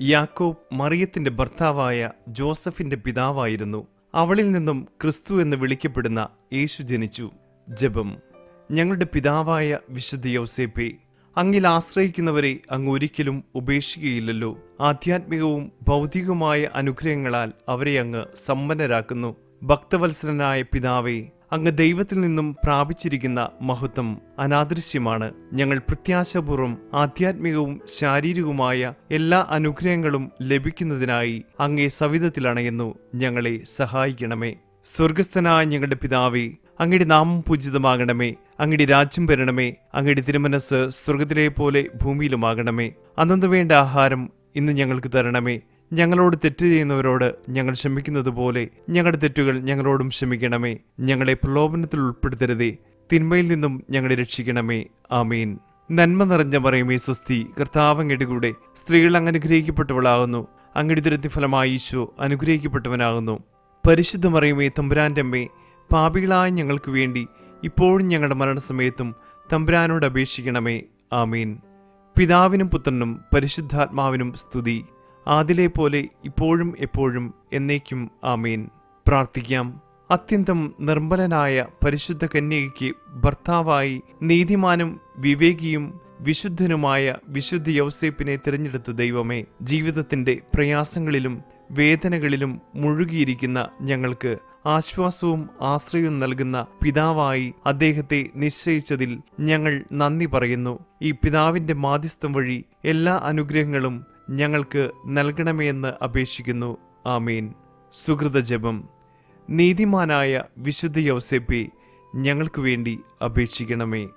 യാക്കോബ് മറിയത്തിന്റെ ഭർത്താവായ ജോസഫിന്റെ പിതാവായിരുന്നു. അവളിൽ നിന്നും ക്രിസ്തു എന്ന് വിളിക്കപ്പെടുന്ന യേശു ജനിച്ചു. ജപം. ഞങ്ങളുടെ പിതാവായ വിശുദ്ധ യൗസേപ്പെ അങ്ങിൽ ആശ്രയിക്കുന്നവരെ അങ്ങ് ഒരിക്കലും ഉപേക്ഷിക്കുകയില്ലല്ലോ. ആധ്യാത്മികവും ഭൗതികവുമായ അനുഗ്രഹങ്ങളാൽ അവരെ അങ്ങ് സമ്പന്നരാക്കുന്നു. ഭക്തവത്സരനായ പിതാവേ അങ്ങ് ദൈവത്തിൽ നിന്നും പ്രാപിച്ചിരിക്കുന്ന മഹത്വം അനാദൃശ്യമാണ്. ഞങ്ങൾ പ്രത്യാശപൂർവം ആധ്യാത്മികവും ശാരീരികവുമായ എല്ലാ അനുഗ്രഹങ്ങളും ലഭിക്കുന്നതിനായി അങ്ങേ സവിധത്തിലണയുന്നു. ഞങ്ങളെ സഹായിക്കണമേ. സ്വർഗസ്ഥനായ ഞങ്ങളുടെ പിതാവേ അങ്ങയുടെ നാമം പൂജിതമാകണമേ. അങ്ങയുടെ രാജ്യം വരണമേ. അങ്ങയുടെ തിരുമനസ് സ്വർഗത്തിലെ പോലെ ഭൂമിയിലുമാകണമേ. അന്നു വേണ്ട ആഹാരം ഇന്ന് ഞങ്ങൾക്ക് തരണമേ. ഞങ്ങളോട് തെറ്റ് ചെയ്യുന്നവരോട് ഞങ്ങൾ ക്ഷമിക്കുന്നത് പോലെ ഞങ്ങളുടെ തെറ്റുകൾ ഞങ്ങളോടും ക്ഷമിക്കണമേ. ഞങ്ങളെ പ്രലോഭനത്തിൽ ഉൾപ്പെടുത്തരുതേ. തിന്മയിൽ നിന്നും ഞങ്ങളെ രക്ഷിക്കണമേ. ആമീൻ. നന്മ നിറഞ്ഞ പറയുമേ സ്വസ്തി കർത്താവങ്ങയുടെ കൂടെ സ്ത്രീകൾ അങ്ങ് അനുഗ്രഹിക്കപ്പെട്ടവളാകുന്നു. അങ്ങയുടെ ദുരത്തി ഫലമായി ഈശോ അനുഗ്രഹിക്കപ്പെട്ടവനാകുന്നു. പരിശുദ്ധ മറിയുമേ തമ്പുരാന്റെ അമ്മേ പാപികളായ ഞങ്ങൾക്ക് വേണ്ടി ഇപ്പോഴും ഞങ്ങളുടെ മരണസമയത്തും തമ്പുരാനോട് അപേക്ഷിക്കണമേ. ആമീൻ. പിതാവിനും പുത്രനും പരിശുദ്ധാത്മാവിനും സ്തുതി. ആദിലെ പോലെ ഇപ്പോഴും എപ്പോഴും എന്നേക്കും ആമീൻ. പ്രാർത്ഥിക്കാം. അത്യന്തം നിർമ്മലനായ പരിശുദ്ധ കന്യകയ്ക്ക് ഭർത്താവായി നീതിമാനും വിവേകിയും വിശുദ്ധനുമായ വിശുദ്ധ യൗസേപ്പിനെ തിരഞ്ഞെടുത്ത ദൈവമേ ജീവിതത്തിന്റെ പ്രയാസങ്ങളിലും വേദനകളിലും മുഴുകിയിരിക്കുന്ന ഞങ്ങൾക്ക് ആശ്വാസവും ആശ്രയവും നൽകുന്ന പിതാവായി അദ്ദേഹത്തെ നിശ്ചയിച്ചതിൽ ഞങ്ങൾ നന്ദി പറയുന്നു. ഈ പിതാവിന്റെ മാധ്യസ്ഥം വഴി എല്ലാ അനുഗ്രഹങ്ങളും ഞങ്ങൾക്ക് നൽകണമേ എന്ന് അപേക്ഷിക്കുന്നു. ആമീൻ. സുഹൃത ജപം. നീതിമാനായ വിശുദ്ധ യോസെപ്പി ഞങ്ങൾക്ക് വേണ്ടി അപേക്ഷിക്കണമേ.